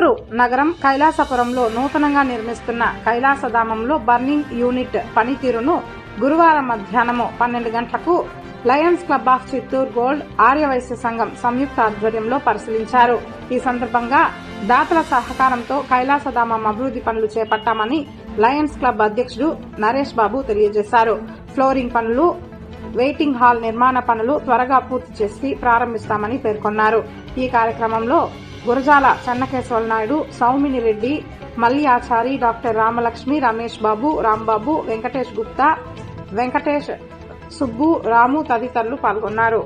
చిత్తూరు నగరం కైలాసపురంలో నూతనంగా నిర్మిస్తున్న కైలాసధామంలో బర్నింగ్ యూనిట్ పనితీరును గురువారం మధ్యాహ్నము పన్నెండు గంటలకు Lions Club of Chittoor gold Aryavysya Sangham సంయుక్త ఆధ్వర్యంలో పరిశీలించారు. ఈ సందర్భంగా దాతల సహకారంతో కైలాసధామం అభివృద్ధి పనులు చేపట్టామని లయన్స్ క్లబ్ అధ్యక్షుడు నరేష్ బాబు తెలియజేశారు. ఫ్లోరింగ్ పనులు వెయిటింగ్ హాల్ నిర్మాణ పనులు త్వరగా పూర్తి చేసి ప్రారంభిస్తామని పేర్కొన్నారు. ఈ కార్యక్రమంలో గురజాల చెన్నకేశ్వర నాయుడు సౌమిని రెడ్డి మల్లి ఆచారి డాక్టర్ రామలక్ష్మి రమేష్ బాబు రాంబాబు వెంకటేష్ గుప్తా వెంకటేష్ సుబ్బు రాము తదితరులు పాల్గొన్నారు.